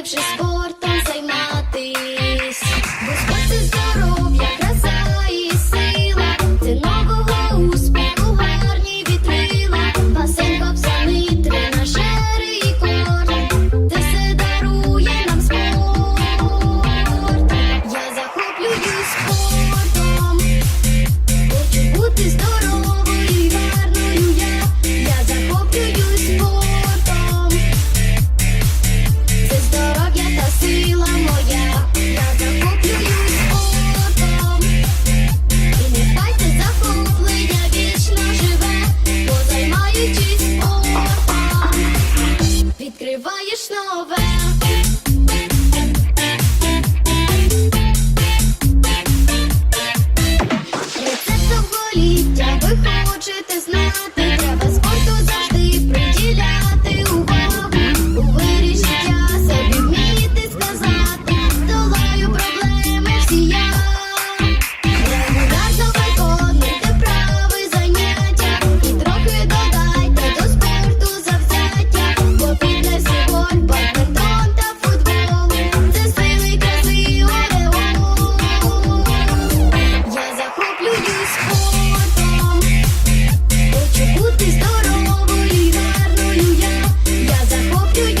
najlepszy spód. Ліття виходить. do you